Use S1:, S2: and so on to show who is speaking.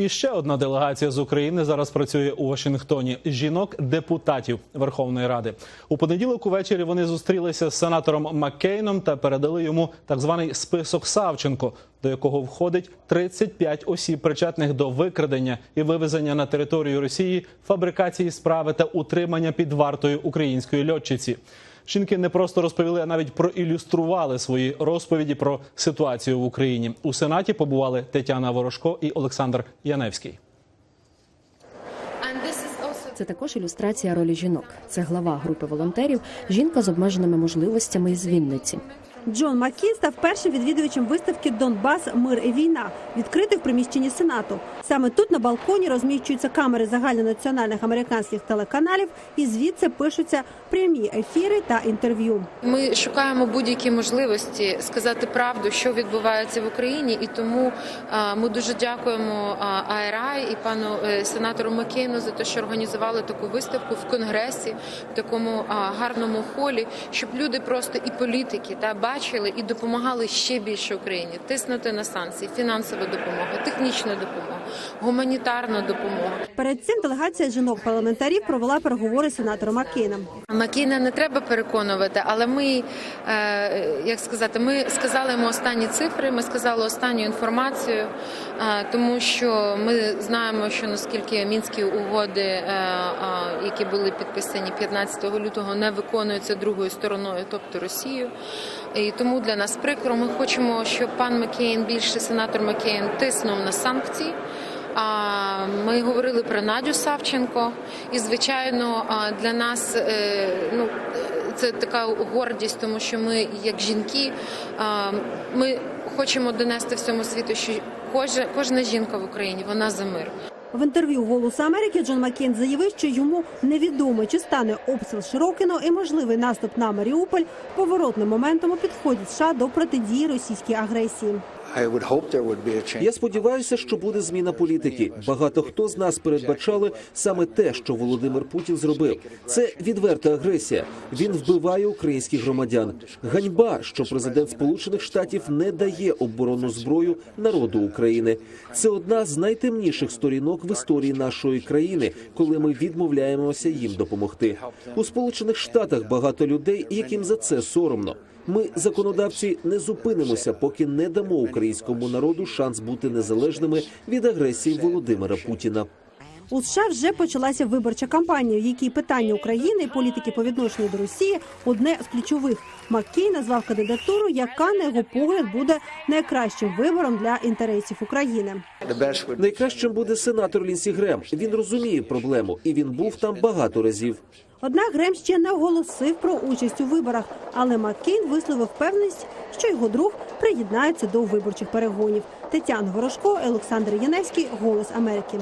S1: І ще одна делегація з України зараз працює у Вашингтоні. Жінок депутатів Верховної Ради. У понеділок увечері вони зустрілися з сенатором Маккейном та передали йому так званий список Савченко, до якого входить 35 осіб, причетних до викрадення і вивезення на територію Росії, фабрикації справи та утримання під вартою української льотчиці. Жінки не просто розповіли, а навіть проілюстрували свої розповіді про ситуацію в Україні. У сенаті побували Тетяна Ворожко і Олександр Яневський.
S2: Це також ілюстрація ролі жінок. Це глава групи волонтерів, жінка з обмеженими можливостями із Вінниці.
S3: Джон Маккін став першим відвідувачем виставки Донбас, мир і війна, відкритий в приміщенні сенату. Саме тут на балконі розміщуються камери загальнонаціональних американських телеканалів, і звідси пишуться прямі ефіри та інтерв'ю.
S4: Ми шукаємо будь-які можливості сказати правду, що відбувається в Україні, і тому ми дуже дякуємо а, АРА і пану е, сенатору Маккейну за те, що організували таку виставку в конгресі, в такому гарному холі, щоб люди просто і політики та бачили і допомагали ще більше Україні, тиснути на санкції, фінансова допомога, технічна допомога, гуманітарна допомога.
S3: Перед цим делегація жінок парламентарів провела переговори з сенатором Маккейном.
S4: Макіна не треба переконувати, але ми, е, як сказати, ми сказали йому останні цифри, ми сказали останню інформацію, е, тому що ми знаємо, що наскільки мінські угоди, е, які були підписані 15 лютого, не виконуються другою стороною, тобто Росією. І тому для нас прикро. Ми хочемо, щоб пан Маккейн, більше сенатор Маккейн, тиснув на санкції. Ми говорили про Надю Савченко, і звичайно, для нас е, ну це така гордість, тому що ми, як жінки, ми хочемо донести всьому світу, що кожна жінка в Україні вона за мир.
S3: В інтерв'ю «Голосу Америки» Джон Маккейн заявив, що йому невідомо, чи стане обстріл Широкино і можливий наступ на Маріуполь поворотним моментом у підході США до протидії російській агресії.
S5: Я сподіваюся, що буде зміна політики. Багато хто з нас передбачали саме те, що Володимир Путін зробив. Це відверта агресія. Він вбиває українських громадян. Ганьба, що президент Сполучених Штатів не дає оборонну зброю народу України. Це одна з найтемніших сторінок в історії нашої країни, коли ми відмовляємося їм допомогти. У Сполучених Штатах багато людей, яким за це соромно. Ми, законодавці, не зупинимося, поки не дамо українському народу шанс бути незалежними від агресії Володимира Путіна.
S3: У США вже почалася виборча кампанія, в якій питання України і політики по відношенню до Росії одне з ключових. Маккей назвав кандидатуру, яка на його погляд буде найкращим вибором для інтересів України.
S5: Найкращим буде сенатор Лінсі Грем. Він розуміє проблему, і він був там багато разів.
S3: Однак Грем ще не оголосив про участь у виборах, але Маккейн висловив впевненість, що його друг приєднається до виборчих перегонів. Тетяна Ворожко, Олександр Яневський, Голос Америки.